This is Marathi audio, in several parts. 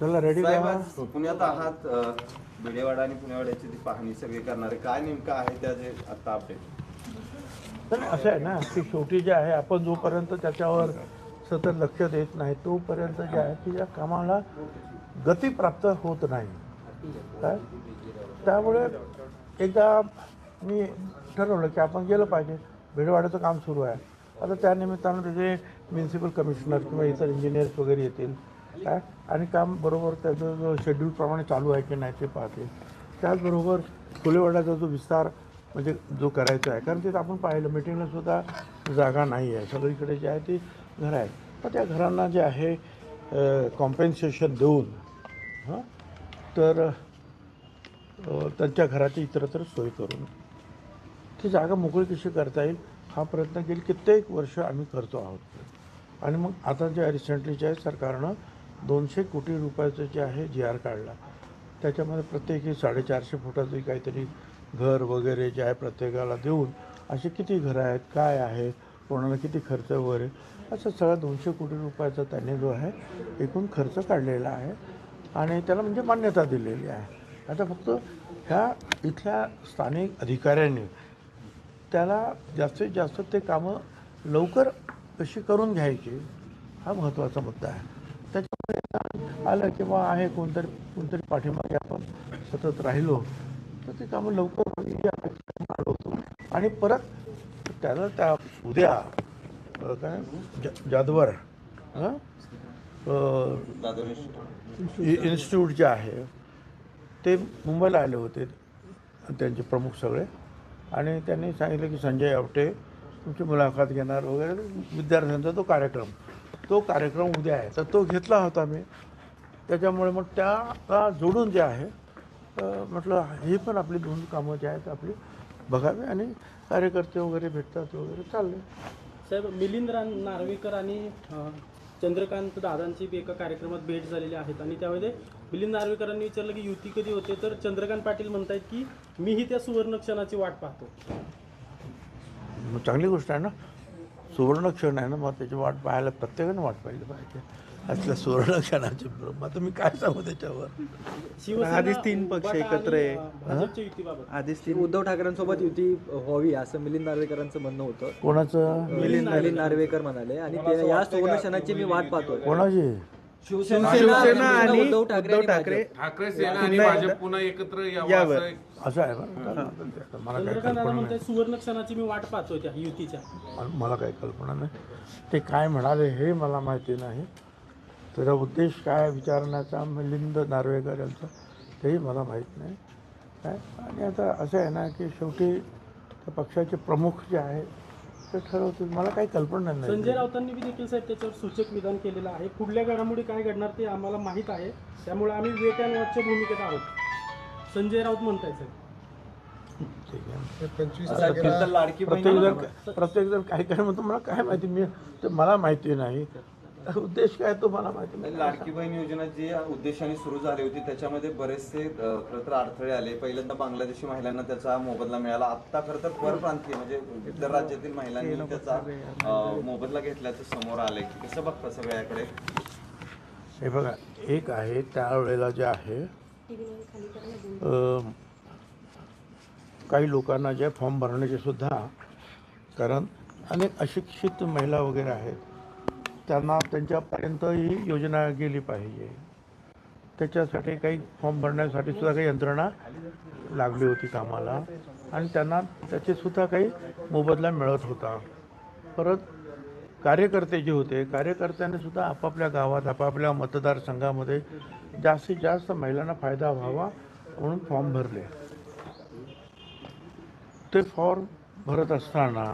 चला रेडी साहेब, आज पुण्यात आहात अ, भिडेवाडा आणि पुणेवाड्याची ती पाहणी सगळे करणारे काय नेमकं आहे त्याचे आता अपडेट तर असं आहे ना की शेवटी जे आहे आपण जोपर्यंत त्याच्यावर सतत लक्ष देत नाही तोपर्यंत जे आहे की या कामाला गती प्राप्त होत नाही. काय? त्यामुळे एकदा मी ठरवलं की आपण गेलं पाहिजे. भिडवाड्याचं काम सुरू आहे. आता त्या निमित्तानं त्याचे म्युन्सिपल कमिशनर किंवा इतर इंजिनियर्स वगैरे येतील. काय आणि काम बरोबर त्याचं जो शेड्यूलप्रमाणे चालू आहे की नाही ते पाहते. त्याचबरोबर फुलेवाड्याचा जो विस्तार म्हणजे जो करायचा आहे कारण तिथं आपण पाहिलं मिटिंगला सुद्धा जागा नाही आहे. सगळीकडे जे आहे ती घरं आहेत. तर त्या घरांना जे आहे कॉम्पेन्सेशन देऊन हां? तर त्यांच्या घराची इतरत्र सोय करून ती जागा मोकळी कशी करता येईल हा प्रयत्न गेली कित्येक वर्ष आम्ही करतो आहोत. आणि मग आता जे रिसेंटली जे आहे सरकारनं दोनशे कोटी रुपयाचं जे आहे जी आर काढला त्याच्यामध्ये प्रत्येकी साडेचारशे फुटाचं काहीतरी घर वगैरे जे आहे प्रत्येकाला देऊन असे किती घरं आहेत काय आहे कोणाला किती खर्च वगैरे असं सगळं दोनशे कोटी रुपयाचा त्याने जो आहे एकूण खर्च काढलेला आहे आणि त्याला म्हणजे मान्यता दिलेली आहे. आता फक्त ह्या इथल्या स्थानिक अधिकाऱ्यांनी त्याला जास्तीत जास्त ते कामं लवकर कशी करून घ्यायची हा महत्त्वाचा मुद्दा आहे. त्याच्या आलं किंवा आहे कोणतरी कोणतरी पाठीमागे आपण सतत राहिलो तर ते कामं लवकर आलो. होतो आणि परत त्याला त्या उद्या काय जादवर इन्स्टिट्यूट जे आहे ते मुंबईला आले होते त्यांचे प्रमुख सगळे. आणि त्यांनी सांगितलं की संजय आवटे तुमची मुलाखत घेणार वगैरे विद्यार्थ्यांचा तो कार्यक्रम. तो कार्यक्रम उद्या आहे. तर तो घेतला होता मी. त्याच्यामुळे मग त्याला जोडून जे आहे म्हटलं ही पण आपली दोन कामं जी आहेत आपली बघावी आणि कार्यकर्ते वगैरे भेटतात वगैरे चालले. साहेब मिलिंद रान नार्वेकर आणि चंद्रकांत दादांची बी एका कार्यक्रमात भेट झालेली आहेत आणि त्यामध्ये मिलिंद नार्वेकरांनी विचारलं की युती कधी होते? तर चंद्रकांत पाटील म्हणतायत की मीही त्या सुवर्ण क्षणाची वाट पाहतो. चांगली गोष्ट आहे ना सुवर्ण क्षण आहे ना मग त्याची वाट पाहायला प्रत्येकाने वाट पाहिली पाहिजे. असल्या सुवर्ण क्षणाची मग आता मी काय सांगू त्याच्यावर? शिवसेना आधीच तीन पक्ष एकत्र आहे. आधीच ती उद्धव ठाकरेंसोबत युती व्हावी असं मिलिंद नार्वेकरांचं म्हणणं होतं. कोणाचं? मिलिंद मिलिंद नार्वेकर म्हणाले. आणि ते या सुवर्णक्षणाची मी वाट पाहतोय. कोणाची? शिवसेना आणि उद्धव ठाकरे ठाकरे. सेना आणि भाजप पुन्हा एकत्र यावं. असं आहे मला काही दादा कल्पना सुवर्ण क्षणाची मी वाट पाहतोय त्या युतीच्या. मला काही कल्पना नाही. ते काय म्हणाले हे मला माहिती नाही. त्याचा उद्देश काय विचारण्याचा? मिलिंद नार्वेकर यांचा. तेही मला माहीत नाही. काय? आणि आता असं आहे ना की शेवटी त्या पक्षाचे प्रमुख जे आहे ते ठरवतील. मला काही कल्पना नाही. संजय राऊतांनी बी देखील साहेब त्याच्यावर सूचक विधान केलेलं आहे. पुढल्या घडामोडी काय घडणार ते आम्हाला माहीत आहे. त्यामुळे आम्ही वेट अँड वॉचच्या भूमिकेत आहोत. संजय राऊत म्हणताय साहेब. प्रत्येक जण प्रत्येक जण काय काय म्हणतो मला काय माहिती? मी ते मला माहिती नाही. उद्देश काय तो मला माहिती नाही. लाडकी बहीण योजना जी उद्देशाने सुरू झाली होती त्याच्यामध्ये बरेचसे अ, खरं तर अडथळे आले. पहिल्यांदा बांगलादेशी महिलांना त्याचा मोबदला मिळाला. आता खरं तर परप्रांतीय म्हणजे इतर राज्यातील महिलांनी त्याचा मोबदला घेतल्याचं समोर आलंय. की कसं बघता सगळ्याकडे हे बघा एक आहे त्यावेळेला जे आहे काही लोकांना जे फॉर्म भरण्याचे सुद्धा कारण अनेक अशिक्षित महिला वगैरे आहेत. त्यांना त्यांच्यापर्यंत ही योजना गेली पाहिजे. त्याच्यासाठी काही फॉर्म भरण्यासाठी सुद्धा काही यंत्रणा लागली होती कामाला. आणि त्यांना त्याचे सुद्धा काही मोबदला मिळत होता. परत कार्यकर्ते जे होते कार्यकर्त्यांनी सुद्धा आपापल्या गावात आपापल्या मतदारसंघामध्ये जास्तीत जास्त महिलांना फायदा व्हावा म्हणून फॉर्म भरले. ते फॉर्म भरत असताना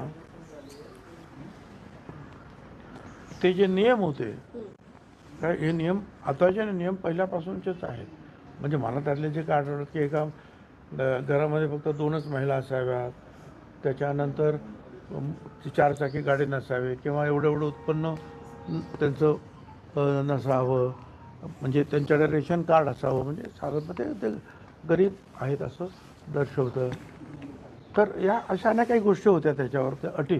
ते जे नियम होते काय हे नियम आताचे नियम पहिल्यापासूनचेच आहेत. म्हणजे मला त्यातले जे काय आठवलं की एका घरामध्ये फक्त दोनच महिला असाव्यात. त्याच्यानंतर ती चारचाकी गाडी नसावी किंवा एवढं एवढं उत्पन्न त्यांचं नसावं. म्हणजे त्यांच्याकडे रेशन कार्ड असावं. म्हणजे साधारणपणे ते गरीब आहेत असं दर्शवतं. तर या अशा अनेक काही गोष्टी होत्या त्याच्यावर त्या अटी.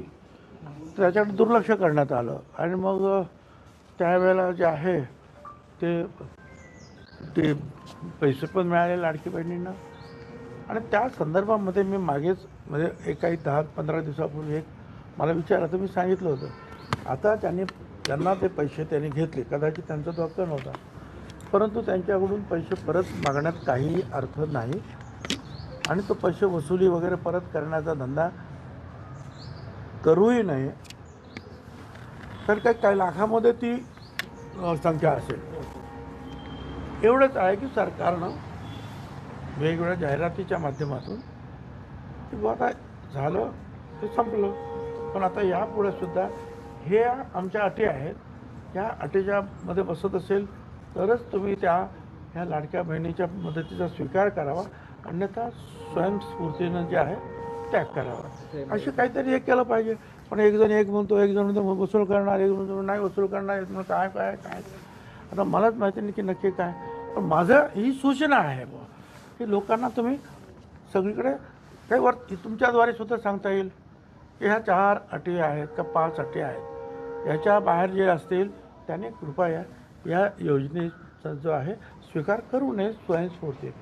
त्याच्याकडे दुर्लक्ष करण्यात आलं. आणि मग त्यावेळेला जे आहे ते ते पैसे पण मिळाले लाडकी बहिणींना. आणि त्या संदर्भामध्ये मी मागेच म्हणजे एक काही दहा पंधरा दिवसापूर्वी एक मला विचारलं तर मी सांगितलं होतं. आता त्यांनी त्यांना ते पैसे त्यांनी घेतले. कदाचित त्यांचा तो हक्क नव्हता. परंतु त्यांच्याकडून पैसे परत मागण्यात काहीही अर्थ नाही. आणि तो पैसे वसुली वगैरे परत करण्याचा धंदा करूही नये तर काय काही लाखामध्ये ती संख्या असेल. एवढंच आहे की सरकारनं वेगवेगळ्या जाहिरातीच्या माध्यमातून की बुवा झालं ते संपलं. पण आता यापुढे सुद्धा हे आमच्या अटी आहेत. ह्या अटीच्या मध्ये बसत असेल तरच तुम्ही त्या ह्या लाडक्या बहिणीच्या मदतीचा स्वीकार करावा. अन्यथा स्वयंस्फूर्तीनं जे आहे त्याग करावा. असे काहीतरी हे केलं पाहिजे. पण एक जण एक म्हणतो एक जण म्हणतो वसूल करणार एक म्हणतो नाही वसूल करणार एक म्हणतो काय काय काय. आता मलाच माहिती नाही की नक्की काय. पण माझं ही सूचना आहे बुवा की लोकांना तुम्ही सगळीकडे काही वर तुमच्याद्वारे सुद्धा सांगता येईल की ह्या चार अटी आहेत का पाच अटी आहेत. याच्या बाहेर जे असतील त्याने कृपया या योजनेचा जो आहे स्वीकार करू नये स्वयंस्फूर्ती.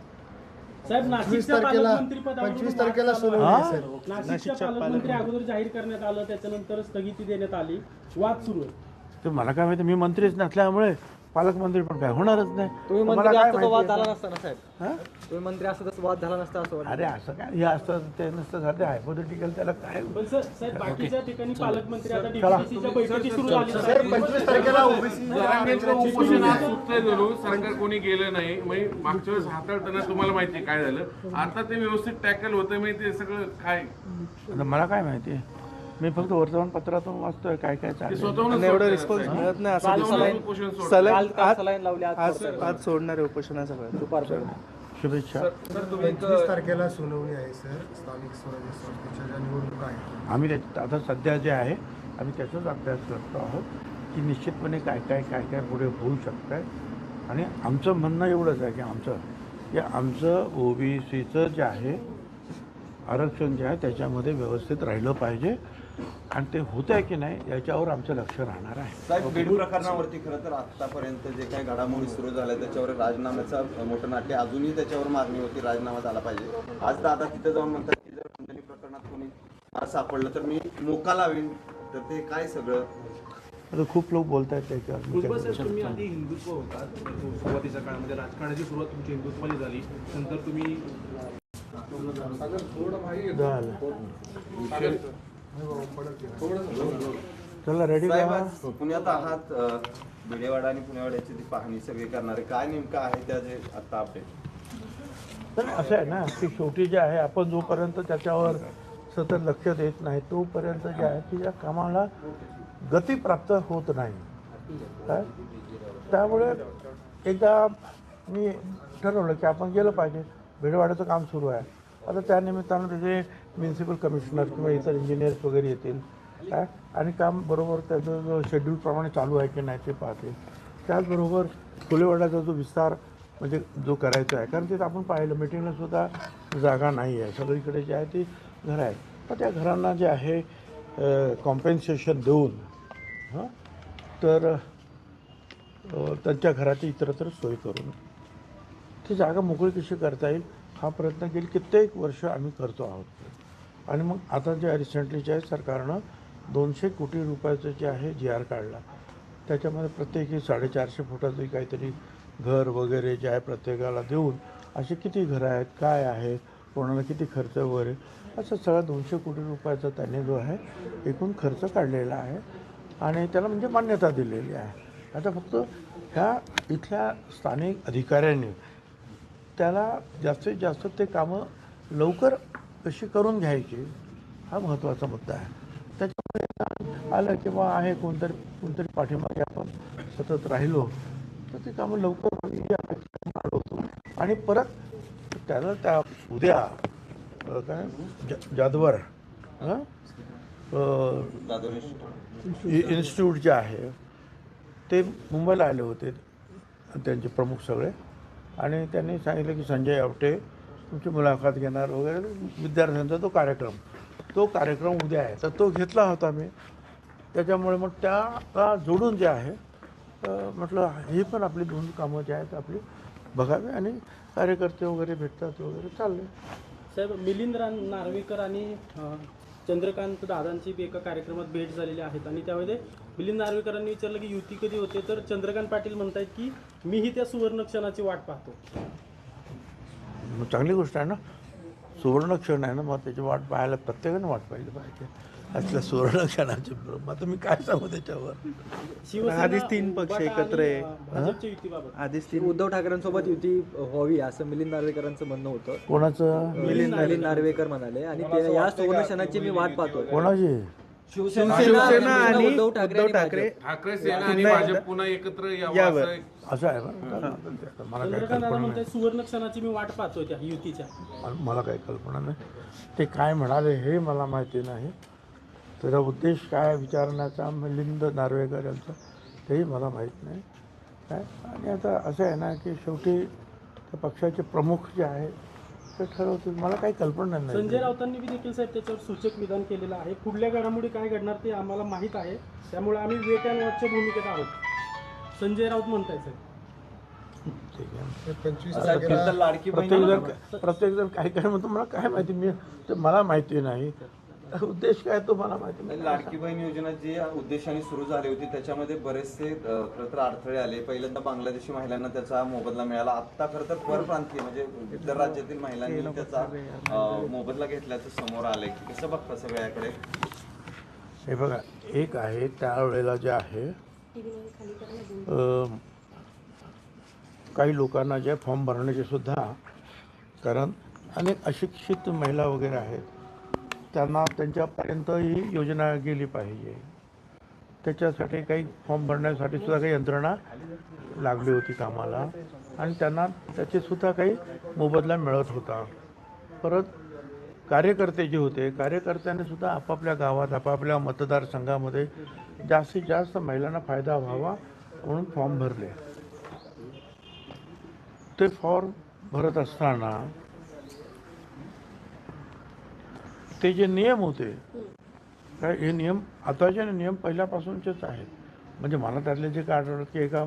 साहेब नाशिकच्या पालकमंत्रीपदावरून पंचवीस तारखेला चालू हा? आहे. नाशिकच्या पालकमंत्री अगोदर जाहीर करण्यात आलं त्याच्यानंतर स्थगिती देण्यात आली वाद सुरू आहे तर मला काय माहिती मी मंत्रीच नसल्यामुळे पालकमंत्री पण काय होणारच नाही. तुम्ही तर मंत्री मला काय असता तो वाद माहिती झाला आहे? नसता ना साहेब? हा? तुम्ही मंत्री असता तर वाद झाला नसता असं वाटतं. अरे असं काय? हे असतं ते नसतं सध्या हायपोथेटिकल त्याला काय? पण सर साहेब बाकीच्या ठिकाणी पालकमंत्री आता डीपीसीच्या बैठकी सुरू झाली. साहेब पंचवीस तारखेला ओबीसी जरांगेचं उपोषण आज सुटतंय जरूर सरकार कोणी गेलं नाही. म्हणजे मागच्या वेळेस हाताळताना तुम्हाला माहिती आहे काय झालं. आता ते व्यवस्थित टॅकल होतं म्हणजे ते सगळं काय? आता मला काय माहिती मी फक्त वर्तमानपत्रातून वाचतोय काय काय ते चाललंय. एवढं रिस्पॉन्स मिळत नाही असं उपोषण सलग आज आज सोडणार आहे उपोषणाचं दुपारपर्यंत. शुभेच्छा. पंचवीस तारखेला सुनावणी आहे सर. स्थानिक स्वराज्य संस्थेच्या ज्या निवडणुका आहेत. आम्ही आता सध्या जे आहे आम्ही त्याचाच अभ्यास करतो आहोत की निश्चितपणे काय काय काय काय पुढे होऊ शकतं आहे आणि आमचं म्हणणं एवढंच आहे की आमचं की आमचं ओबीसीचं जे आहे आरक्षण जे आहे त्याच्यामध्ये व्यवस्थित राहिलं पाहिजे. आणि ते होतं आहे की नाही याच्यावर आमचं लक्ष राहणार आहे. साहेब बीड प्रकरणावरती खरं तर आतापर्यंत जे काही घडामोडी सुरू झाल्या त्याच्यावर राजीनाम्याचा मोठं नाट्य अजूनही त्याच्यावर मागणी होती राजीनामा झाला पाहिजे. आज दादा तिथे जाऊन म्हणतात की जर खंडणी प्रकरणात कोणी आज सापडलं तर मी मोका लावीन. तर ते काय सगळं? आता खूप लोक बोलत आहेत त्याच्यावर तुम्ही आधी हिंदुत्व होता. सुरुवातीच्या काळामध्ये राजकारणाची सुरुवात तुमची हिंदुत्वाची झाली. नंतर तुम्ही झालं. चला रेडी साहेब आज पुण्यात आहात अ, भिडेवाडा आणि पुणेवाड्याची ती पाहणी सगळी करणारे काय नेमकं आहे त्या जे आता अपडेट तर असं आहे ना की शेवटी जे आहे आपण जोपर्यंत त्याच्यावर सतत लक्ष देत नाही तोपर्यंत जे आहे की या कामाला गती प्राप्त होत नाही. काय? त्यामुळे एकदा मी ठरवलं की आपण गेलं पाहिजे. भिडवाड्याचं काम सुरू आहे. आता त्या निमित्तानं त्याचे म्युन्सिपल कमिशनर किंवा इतर इंजिनियर्स वगैरे येतील. काय? आणि काम बरोबर त्याचं जो शेड्यूलप्रमाणे चालू आहे की नाही ते पाहतील. त्याचबरोबर फुलेवाड्याचा जो विस्तार म्हणजे जो करायचा आहे. कारण तिथं आपण पाहिलं मिटिंगला सुद्धा जागा नाही आहे. सगळीकडे जे आहे ती घरं आहेत तर त्या घरांना जे आहे कॉम्पेन्सेशन देऊन हां तर त्यांच्या घराची इतरत्र सोय करून ती जागा मोकळी कशी करता येईल हा प्रयत्न गेली कित्येक वर्ष आम्ही करतो आहोत. आणि मग आता जे रिसेंटली जे आहे सरकारनं दोनशे कोटी रुपयाचं जे आहे जी आर काढला. त्याच्यामध्ये प्रत्येकी साडेचारशे फुटाचं काहीतरी घर वगैरे जे आहे प्रत्येकाला देऊन असे किती घरं आहेत काय आहे कोणाला किती खर्च वगैरे असं सगळा दोनशे कोटी रुपयाचा त्याने जो आहे एकूण खर्च काढलेला आहे आणि त्याला म्हणजे मान्यता दिलेली आहे. आता फक्त ह्या इथल्या स्थानिक अधिकाऱ्यांनी त्याला जास्तीत जास्त ते कामं लवकर कशी करून घ्यायची हा महत्त्वाचा मुद्दा आहे. त्याच्यामुळे आलं किंवा आहे कोणतरी कोणतरी पाठीमागे आपण सतत राहिलो तर ती कामं लवकर व्हावी आणि परत त्याला त्या उद्या काय जादवर इन्स्टिट्यूट जे आहे ते मुंबईला आले होते त्यांचे प्रमुख सगळे. आणि त्यांनी सांगितलं की संजय आवटे तुमची मुलाखत घेणार वगैरे विद्यार्थ्यांचा तो कार्यक्रम. तो कार्यक्रम उद्या आहे. तर तो घेतला होता मी. त्याच्यामुळे मग त्याला जोडून जे आहे म्हटलं ही पण आपली दोन कामं जी आहेत आपली बघावी आणि कार्यकर्ते वगैरे भेटतात वगैरे चालले साहेब मिलिंद रान नार्वेकर आणि चंद्रकांत दादांची बी एका कार्यक्रमात भेट झालेली आहेत. आणि त्यामध्ये मिलिंद नार्वेकरांनी विचारलं की युती कधी होते? तर चंद्रकांत पाटील म्हणतायत की मीही त्या सुवर्ण क्षणाची वाट पाहतो. मग चांगली गोष्ट आहे ना सुवर्ण क्षण आहे ना मग त्याची वाट पाहायला प्रत्येकाने वाट पाहिली पाहिजे. असल्या सुवर्ण क्षणाची. मग आता मी काय सांगू त्याच्यावर? आधीच तीन पक्ष एकत्र आहे. आधीच तीन उद्धव ठाकरेंसोबत युती व्हावी असं मिलिंद नार्वेकरांचं म्हणणं होतं. कोणाचं? मिलिंद मिलिंद नार्वेकर म्हणाले. आणि या सुवर्ण क्षणाची मी वाट पाहतोय. कोणाची? शिवसेना शिवसेना आणि उद्धव ठाकरे आणि ठाकरे. सेना आणि भाजप पुन्हा एकत्र यावं यावं. असं एक- असं आहे आता मला काही चंद्रकांत दादा कल्पना म्हणतायत सुवर्ण क्षणाची मी वाट पाहतोय त्या युतीच्या. नाही मला काही कल्पना नाही. ते काय म्हणाले हे मला माहिती नाही. त्याचा उद्देश काय विचारण्याचा? मिलिंद नार्वेकर यांचा. तेही मला माहीत नाही. काय? आणि आता असं आहे ना की शेवटी त्या पक्षाचे प्रमुख जे आहे ते ठरवतील. मला काही कल्पना नाही. संजय राऊतांनी बी देखील साहेब त्याच्यावर सूचक विधान केलेलं आहे. पुढल्या घडामोडी काय घडणार ते आम्हाला माहीत आहे. त्यामुळे आम्ही वेट अँड वॉचच्या भूमिकेत आहोत. संजय राऊत म्हणतायत साहेब. ठीक आहे. ते पंचवीस असं तारखेला तर लाडकी बहीण प्रत्येक जण प्रत्येक जण काय काय म्हणतो मला काय माहिती? मी ते मला माहिती नाही. उद्देश काय तो मला माहिती नाही. लाडकी बहीण योजना जी उद्देशाने सुरू झाली होती त्याच्यामध्ये बरेचसे तर अडथळे आले. पहिल्यांदा बांगलादेशी महिलांना त्याचा मोबदला मिळाला. आता खरं तर परप्रांतीय म्हणजे इतर राज्यातील महिलांनी त्याचा मोबदला घेतल्याचं समोर आलंय. की कसं बघता सगळ्याकडे? हे बघा एक आहे त्यावेळेला जे आहे काही लोकांना जे फॉर्म भरण्याचे सुद्धा कारण अनेक अशिक्षित महिला वगैरे आहेत. त्यांना त्यांच्यापर्यंत ही योजना गेली पाहिजे. त्याच्यासाठी काही फॉर्म भरण्यासाठी सुद्धा काही यंत्रणा लागली होती कामाला. आणि त्यांना त्याचे सुद्धा काही मोबदला मिळत होता. परत कार्यकर्ते जे होते कार्यकर्त्यांनी सुद्धा आपापल्या गावात आपापल्या मतदारसंघामध्ये जास्तीत जास्त महिलांना फायदा व्हावा म्हणून फॉर्म भरले. ते फॉर्म भरत असताना ते जे नियम होते काय हे नियम आताचे नियम पहिल्यापासूनचेच आहेत. म्हणजे मला त्यातले जे काय आठवलं की एका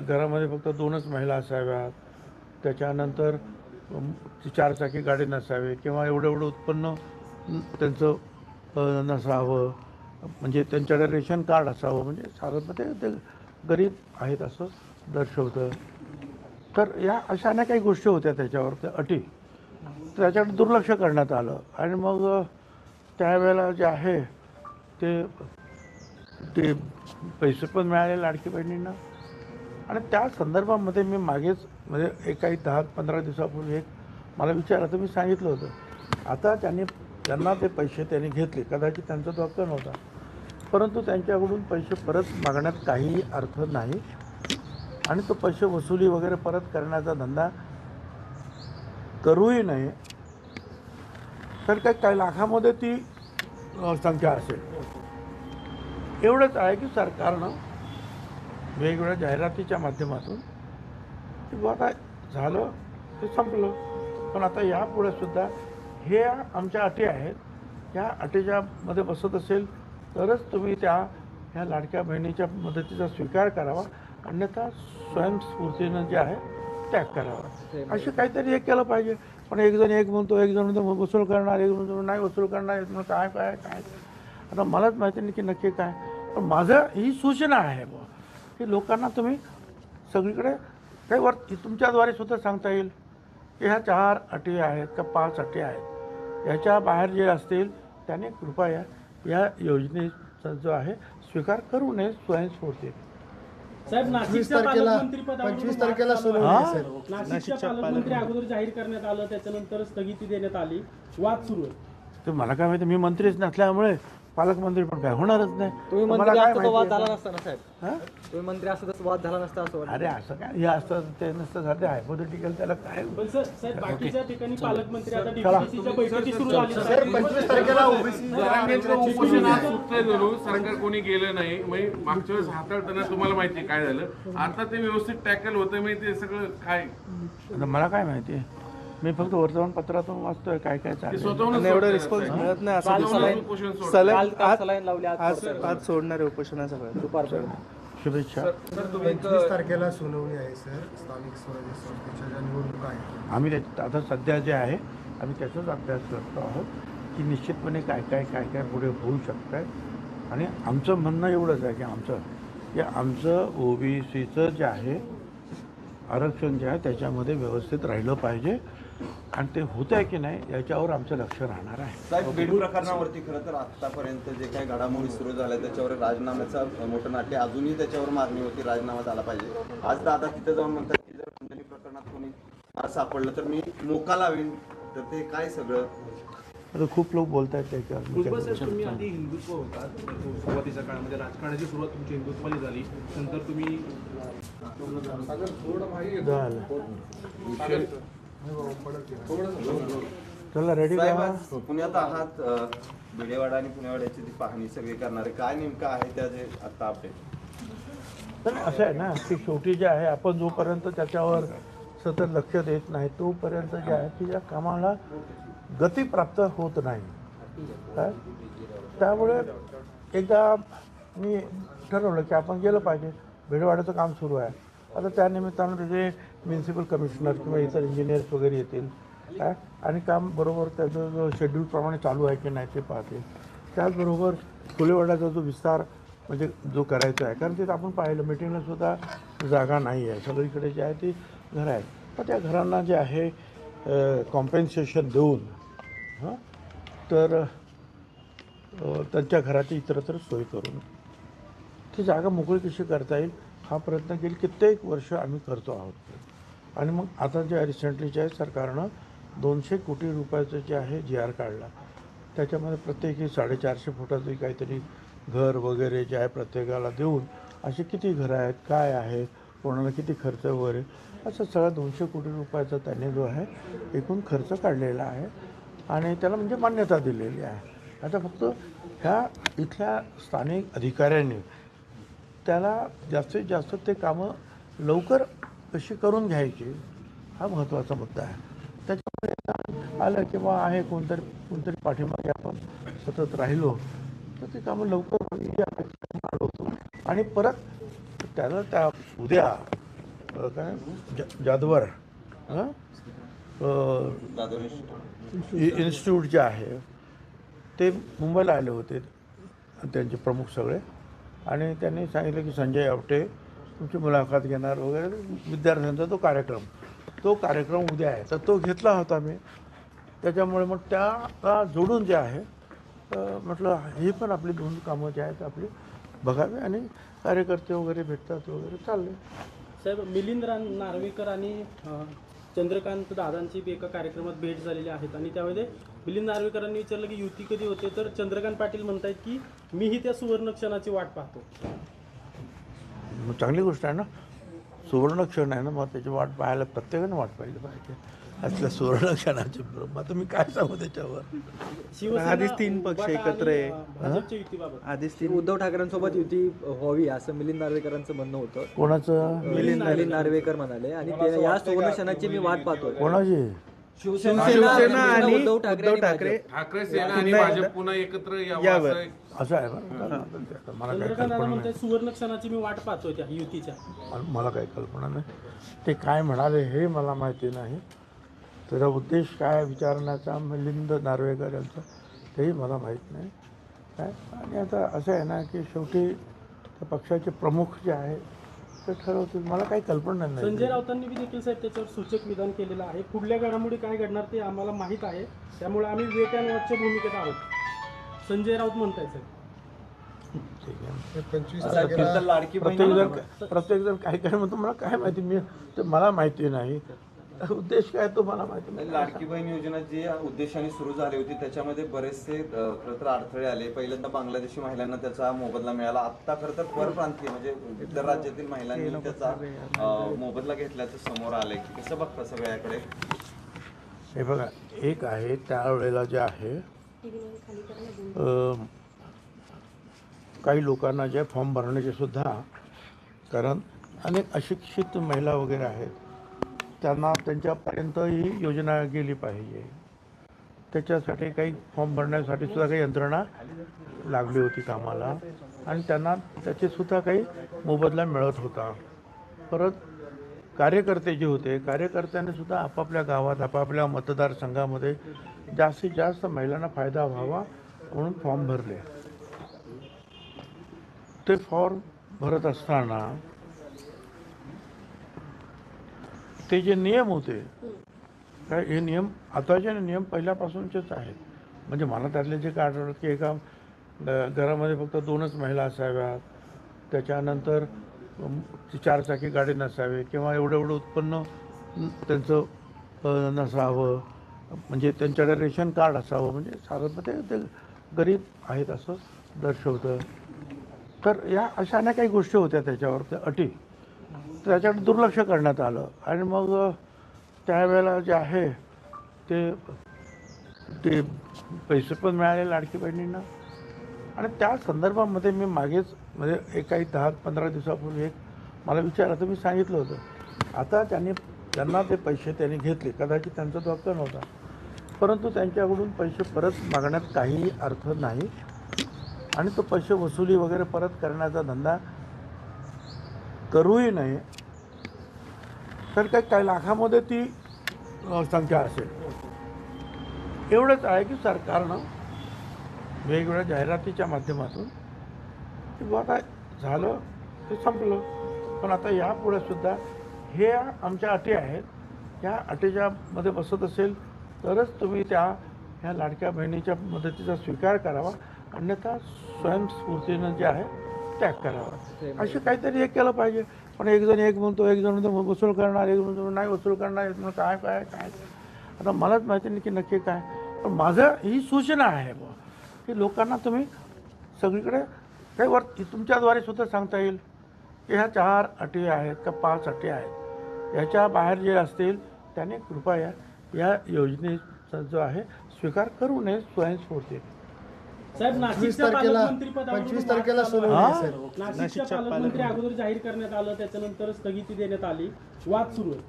घरामध्ये फक्त दोनच महिला असाव्यात. त्याच्यानंतर चारचाकी गाडी नसावी किंवा एवढं एवढं उत्पन्न त्यांचं नसावं. म्हणजे त्यांच्याकडे रेशन कार्ड असावं. म्हणजे ते ते गरीब आहेत असं दर्शवतं. तर या अशा अनेक काही गोष्टी होत्या त्याच्यावर त्या अटी. त्याच्याकडे दुर्लक्ष करण्यात आलं. आणि मग त्यावेळेला जे आहे ते ते पैसे पण मिळाले लाडकी बहिणींना. आणि त्या संदर्भामध्ये मी मागेच म्हणजे एक काही दहा पंधरा दिवसापूर्वी एक मला विचारलं तर मी सांगितलं होतं. आता त्यांनी त्यांना ते पैसे त्यांनी घेतले. कदाचित त्यांचा तो हक्क नव्हता. परंतु त्यांच्याकडून पैसे परत मागण्यात काहीही अर्थ नाही. आणि तो पैसे वसुली वगैरे परत करण्याचा धंदा करूही नये तर काही काही लाखामध्ये ती संख्या असेल. एवढंच आहे की सरकारनं वेगवेगळ्या जाहिरातीच्या माध्यमातून की बुवा आता झालं ते संपलं. पण आता यापुढे सुद्धा हे आमच्या अटी आहेत. ह्या अटीच्या मध्ये बसत असेल तरच तुम्ही त्या ह्या लाडक्या बहिणीच्या मदतीचा स्वीकार करावा. अन्यथा स्वयंस्फूर्तीनं जे आहे त्याग करावा. असे काहीतरी एक केलं पाहिजे. पण एक जण एक म्हणतो एक जण म्हणतो वसूल करणार एक म्हणतो नाही वसूल करणार एक म्हणतो काय काय काय. आता मलाच माहिती नाही की नक्की काय. पण माझं ही सूचना आहे बुवा की लोकांना तुम्ही सगळीकडे काही वर तुमच्याद्वारे सुद्धा सांगता येईल की ह्या चार अटी आहेत का पाच अटी आहेत. याच्या बाहेर जे असतील त्याने कृपया या योजनेचा जो आहे स्वीकार करू नये स्वयंस्फूर्ती. साहेब पंचवीस नाशिकच्या तारखेला पालकमंत्रीपदावरून पंचवीस वाद तारखेला आहे. हा? नाशिकच्या पालकमंत्री अगोदर जाहीर करण्यात आलं त्याच्यानंतर स्थगिती देण्यात आली वाद सुरू आहे तर मला काय माहिती मी मंत्रीच नसल्यामुळे पालकमंत्री पण काय होणारच नाही. तुम्ही मला मंत्री काय तो वाद माहिती झाला नसता ना साहेब. हां? तुम्ही मंत्री असता तर वाद झाला नसता असं वाटतं. अरे असं काय? हे असतं ते नसतं सध्या हायपोथेटिकल त्याला काय? पण सर साहेब बाकीच्या ठिकाणी पालकमंत्री आता डीपीसीच्या बैठकी सुरू झाली. सर पंचवीस तारखेला ओबीसी जरांगेचं उपोषण आज सुटलंय जरूर सरकार कोणी गेलं नाही म्हणजे मागच्या वेळेस हाताळताना तुम्हाला माहिती काय झालं? आता ते व्यवस्थित टॅकल होतं म्हणजे ते सगळं काय? आता मला काय माहिती मी फक्त वर्तमानपत्रातून वाचतोय काय काय ते चाललंय स्वतःहून आणि एवढं रिस्पॉन्स मिळत नाही असं. उपोषण आज सलाईन लावली आज आज आज सोडणार आहे उपोषणाचं दुपारपर्यंत. शुभेच्छा. पंचवीस तारखेला सुनावणी आहे सर. स्थानिक स्वराज्य संस्थेच्या ज्या निवडणुका आहेत. आम्ही आता सध्या जे आहे आम्ही त्याचाच अभ्यास करतो आहोत की निश्चितपणे काय काय काय काय पुढे होऊ शकतं आहे आणि आमचं म्हणणं एवढंच आहे की आमचं की आमचं ओबीसीचं जे आहे आरक्षण जे आहे त्याच्यामध्ये व्यवस्थित राहिलं पाहिजे. आणि ते होतं आहे की नाही याच्यावर आमचं लक्ष राहणार आहे. साहेब बीड प्रकरणावरती खरं तर आतापर्यंत जे काही घडामोडी सुरू झाल्या त्याच्यावर राजीनाम्याचा मोठं नाट्य अजूनही त्याच्यावर मागणी होती राजीनामा झाला पाहिजे. आज दादा तिथे जाऊन म्हणतात की जर खंडणी प्रकरणात कोणी सापडलं तर मी मोका लावीन. तर ते काय सगळं? आता खूप लोक बोलत आहेत त्याच्यावर तुम्ही? आधी हिंदुत्व होता सुरुवातीच्या काळामध्ये राजकारणाची सुरुवात तुमची हिंदुत्वाने झाली नंतर तुम्ही झालं. चला रेडी पुण्यात आहात भिडेवाडा आणि पुणेवाड्याची ती पाहणी सगळी करणारे काय नेमकं आहे त्या जे आता अपडेट असं आहे ना की शेवटी जे आहे आपण जोपर्यंत त्याच्यावर सतत लक्ष देत नाही तोपर्यंत जे आहे की या कामाला गती प्राप्त होत नाही. काय त्यामुळे एकदा मी ठरवलं की आपण गेलं पाहिजे. भिडवाड्याचं काम सुरू आहे. आता त्या निमित्तानं तिथे म्युन्सिपल कमिशनर किंवा इतर इंजिनियर्स वगैरे येतील. काय आणि काम बरोबर त्याचं जो शेड्यूलप्रमाणे चालू आहे की नाही ते पाहतील. त्याचबरोबर फुलेवाड्याचा जो विस्तार म्हणजे जो करायचा आहे कारण तिथं आपण पाहिलं मिटिंगला सुद्धा जागा नाही आहे. सगळीकडे जे आहे ती घरं आहेत. तर त्या घरांना जे आहे कॉम्पेन्सेशन देऊन हां? तर त्यांच्या घराची इतरत्र सोय करून ती जागा मोकळी कशी करता येईल? हा प्रयत्न गेली कित्येक वर्ष आम्ही करतो आहोत. आणि मग आता जे रिसेंटली जे आहे सरकारनं दोनशे कोटी रुपयाचं जे आहे जी आर काढला. त्याच्यामध्ये प्रत्येकी साडेचारशे फुटाचं काहीतरी घर वगैरे जे आहे प्रत्येकाला देऊन असे किती घरं आहेत काय आहे कोणाला किती खर्च वगैरे असं सगळं दोनशे कोटी रुपयाचा त्याने जो आहे एकूण खर्च काढलेला आहे. आणि त्याला म्हणजे मान्यता दिलेली आहे. आता फक्त ह्या इथल्या स्थानिक अधिकाऱ्यांनी त्याला जास्तीत जास्त ते कामं लवकर कशी करून घ्यायची हा महत्त्वाचा मुद्दा आहे. त्याच्यामुळे आलं किंवा आहे कोणतरी कोणतरी पाठीमागे आपण सतत राहिलो तर ते कामं लवकर होतो. आणि परत त्याला त्या उद्या काय जादवर इन्स्टिट्यूट जे आहे ते मुंबईला आले होते त्यांचे प्रमुख सगळे. आणि त्यांनी सांगितलं की संजय आवटे तुमची मुलाखत घेणार वगैरे. विद्यार्थ्यांचा तो कार्यक्रम तो कार्यक्रम उद्या आहे. तर तो घेतला होता मी. त्याच्यामुळे मग त्याला जोडून जे आहे म्हटलं ही पण आपली दोन कामं जे आहेत आपली बघावी आणि कार्यकर्ते वगैरे भेटतात वगैरे चालले. साहेब मिलिंद रान नार्वेकर आणि चंद्रकांत दादांची एका कार्यक्रमात भेट झालेली आहेत आणि त्यामध्ये मिलिंद नार्वेकरांनी विचारलं की युती कधी होते? तर चंद्रकांत पाटील म्हणतायत की मीही त्या सुवर्ण क्षणाची वाट पाहतो. मग चांगली गोष्ट आहे ना. सुवर्ण क्षण आहे ना मग त्याची वाट पाहायला प्रत्येकाने वाट पाहिली पाहिजे. असल्या सुवर्ण क्षणाची मग आता मी काय सांगू त्याच्यावर? शिवसेना आधीच तीन पक्ष उभाटा एकत्र आणि, आहे. अ, भाजपच्या युतीबाबत. आधीच ती उद्धव ठाकरेंसोबत युती व्हावी असं मिलिंद नार्वेकरांचं म्हणणं होतं. कोणाचं? मिलिंद मिलिंद नार्वेकर म्हणाले. आणि ते या सुवर्ण क्षणाची मी वाट पाहतोय. कोणाची? शिवसेना शिवसेना आणि उद्धव ठाकरे आणि ठाकरे. सेना आणि भाजप पुन्हा एकत्र यावं यावं. असं एक असं आहे मला काही चंद्रकांत दादा कल्पना नाही. म्हणतात सुवर्ण क्षणाची मी वाट पाहतोय त्या युतीच्या. मला- मला काही कल्पना नाही. ते काय म्हणाले हे मला माहिती नाही. त्याचा उद्देश काय विचारण्याचा? मिलिंद नार्वेकर यांचा. तेही मला माहीत नाही. काय? आणि आता असं आहे ना की शेवटी त्या पक्षाचे प्रमुख जे आहे ते ठरवतील. मला काही कल्पना नाही. संजय राऊतांनी बी देखील साहेब त्याच्यावर सूचक विधान केलेलं आहे. पुढल्या घडामोडी काय घडणार ते आम्हाला माहीत आहे. त्यामुळे आम्ही वेट अँड वॉचच्या भूमिकेत आहोत. संजय राऊत म्हणताय साहेब. ठीक आहे. पंचवीस तारखेला प्रत्येक बहीण जण प्रत्येक जण काय काय म्हणतो मला काय माहिती मी ते मला माहिती नाही. उद्देश काय तो मला माहिती नाही. लाडकी बहीण योजना जी उद्देशाने सुरू झाली होती त्याच्यामध्ये बरेचसे अ, खरं तर अडथळे आले. पहिल्यांदा बांगलादेशी महिलांना त्याचा मोबदला मिळाला. आता खरं तर परप्रांतीय म्हणजे इतर राज्यातील महिलांनी त्याचा मोबदला घेतल्याचं समोर आलंय. की कसं बघता सगळ्याकडे हे बघा एक आहे त्यावेळेला जे आहे काही लोकांना जे फॉर्म भरण्याचे सुद्धा कारण अनेक अशिक्षित महिला वगैरे आहेत त्यांना त्यांच्यापर्यंत ही योजना गेली पाहिजे. त्याच्यासाठी काही फॉर्म भरण्यासाठी सुद्धा काही यंत्रणा लागली होती कामाला. आणि त्यांना त्याचे सुद्धा काही मोबदला मिळत होता. परत कार्यकर्ते जे होते कार्यकर्त्यांनी सुद्धा आपापल्या गावात आपापल्या मतदारसंघामध्ये जास्तीत जास्त महिलांना फायदा व्हावा म्हणून फॉर्म भरले. ते फॉर्म भरत असताना ते जे नियम होते काय हे नियम आताचे नियम पहिल्यापासूनचेच आहेत. म्हणजे मला त्यातले जे काय आठवलं की एका घरामध्ये फक्त दोनच महिला असाव्यात. त्याच्यानंतर ती चारचाकी गाडी नसावे किंवा एवढं एवढं उत्पन्न त्यांचं नसावं. म्हणजे त्यांच्याकडे रेशन कार्ड असावं. म्हणजे साधारणपणे ते ते गरीब आहेत असं दर्शवतं. तर या अशा अनेक काही गोष्टी होत्या त्याच्यावर त्या अटी. त्याच्याकडे दुर्लक्ष करण्यात आलं. आणि मग त्यावेळेला जे आहे ते ते पैसे पण मिळाले लाडकी बहिणींना. आणि त्या संदर्भामध्ये मी मागेच म्हणजे एक काही दहा पंधरा दिवसापूर्वी एक मला विचारलं तर मी सांगितलं होतं. आता त्यांनी त्यांना ते पैसे त्यांनी घेतले. कदाचित त्यांचा तो हक्क नव्हता. परंतु त्यांच्याकडून पैसे परत मागण्यात काहीही अर्थ नाही. आणि तो पैसे वसुली वगैरे परत करण्याचा धंदा करूही नये तर काही काही लाखामध्ये ती संख्या असेल. एवढंच आहे की सरकारनं वेगवेगळ्या जाहिरातीच्या माध्यमातून की काय झालं ते संपलं. पण आता यापुढे सुद्धा हे आमच्या अटी आहेत. ह्या अटीच्या मध्ये बसत असेल तरच तुम्ही त्या ह्या लाडक्या बहिणीच्या मदतीचा स्वीकार करावा. अन्यथा स्वयंस्फूर्तीनं जे आहे त्याग करावा. असे काहीतरी हे केलं पाहिजे. पण एक जण एक म्हणतो एक जण म्हणतो वसूल करणार एक म्हणतो नाही वसूल करणार एक म्हणतो काय काय काय. आता मलाच माहिती नाही की नक्की काय. पण माझं ही सूचना आहे बुवा की लोकांना तुम्ही सगळीकडे काही वर तुमच्याद्वारे सुद्धा सांगता येईल की ह्या चार अटी आहेत का पाच अटी आहेत. याच्या बाहेर जे असतील त्याने कृपया या योजनेचा जो आहे स्वीकार करू नये स्वयंस्फूर्ती. साहेब पंचवीस नाशिकच्या तारखेला पालकमंत्रीपदावरून पंचवीस वाद तारखेला चालू सुनावणी आहे. आहे, साहेब. नाशिकच्या पालकमंत्री अगोदर जाहीर करण्यात आलं त्याच्यानंतर स्थगिती देण्यात आली. वाद सुरू आहे.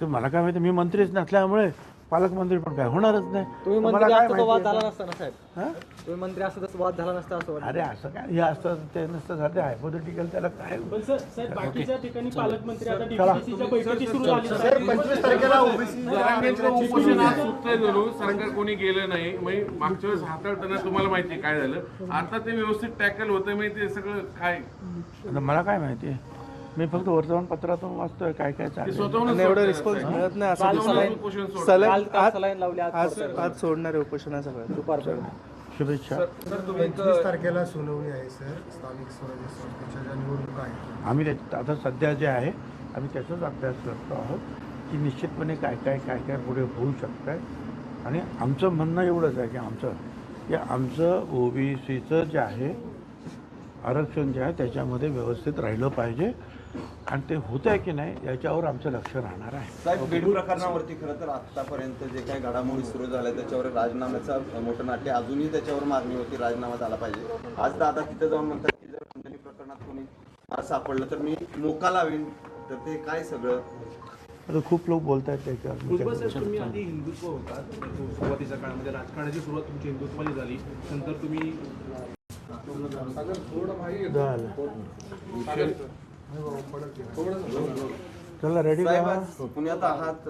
तर मला काय माहिती मी मंत्रीच नसल्यामुळे पालकमंत्री पण काय होणारच नाही. तुम्ही मंत्री काय असता तर वाद माहिती झाला नसता ना साहेब? हां? तुम्ही मंत्री असता तर वाद झाला नसता असं वाटतं. अरे असं काय? हे असतं ते नसतं सध्या हायपोथेटिकल त्याला काय? पण सर साहेब बाकीच्या ठिकाणी पालकमंत्री आता डीपीसीच्या बैठकी सुरू झाली साहेब. पंचवीस तारखेला ओबीसी जरांगेचं उपोषण आज सुटतंय जरूर सरकार कोणी गेलं नाही. मग मागच्या वेळेस हाताळताना तुम्हाला माहिती आहे काय झालं? आता ते व्यवस्थित टॅकल होतं मग ते सगळं काय? आता मला काय माहिती मी फक्त वर्तमानपत्रातून वाचतोय काय काय ते चालू स्वतःहून आणि एवढं रिस्पॉन्स मिळत नाही असं. सलग आज सोडणार आहे उपोषणा सगळं दुपारपर्यंत शुभेच्छा. पंचवीस तारखेला सुनावणी आहे सर. स्थानिक स्वराज्य संस्थेच्या ज्या निवडणुका आहेत. आम्ही त्या- आता सध्या जे आहे आम्ही त्याचाच अभ्यास करतो आहोत की निश्चितपणे काय काय काय काय पुढे होऊ शकतं आहे आणि आमचं म्हणणं एवढंच आहे की आमचं की आमचं ओबीसीचं जे आहे आरक्षण जे आहे त्याच्यामध्ये व्यवस्थित राहिलं पाहिजे. आणि ते होतं आहे की नाही याच्यावर आमचं लक्ष राहणार आहे. साहेब बीड प्रकरणावरती खरं तर आतापर्यंत जे काही घडामोडी सुरू झाल्या त्याच्यावर राजीनाम्याचा मोठं नाट्य अजूनही त्याच्यावर मागणी होती राजीनामा झाला पाहिजे. आज दादा तिथे जाऊन म्हणतात की जर खंडणी प्रकरणात कोणी आज सापडलं तर मी मोका लावीन. तर ते काय सगळं? आता खूप लोक बोलत आहेत त्याच्यावर तुम्ही आधी हिंदुत्व सुरुवातीच्या काळामध्ये राजकारणाची सुरुवात तुमची हिंदुत्वाची झाली. नंतर तुम्ही झालं. चला रेडी साहेब पुण्यात आहात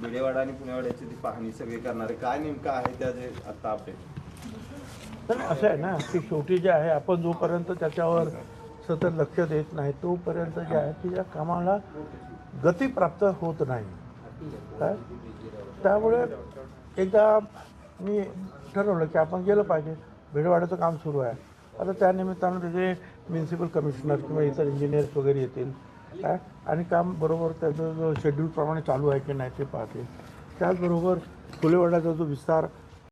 भिडेवाडा आणि पुणेवाड्याची ती पाहणी सगळी करणारे काय नेमकं आहे त्या जे आता अपडेट तर असं आहे ना की शेवटी जे आहे आपण जोपर्यंत त्याच्यावर सतत लक्ष देत नाही तोपर्यंत जे आहे की या कामाला गती प्राप्त होत नाही. काय? त्यामुळे एकदा मी ठरवलं की आपण गेलं पाहिजे. भिडवाड्याचं काम सुरू आहे. आता त्या निमित्तानं त्याचे म्युन्सिपल कमिशनर किंवा इतर इंजिनियर्स वगैरे येतील. काय? आणि काम बरोबर त्याचं जो शेड्यूलप्रमाणे चालू आहे की नाही ते पाहतील. त्याचबरोबर फुलेवाड्याचा जो विस्तार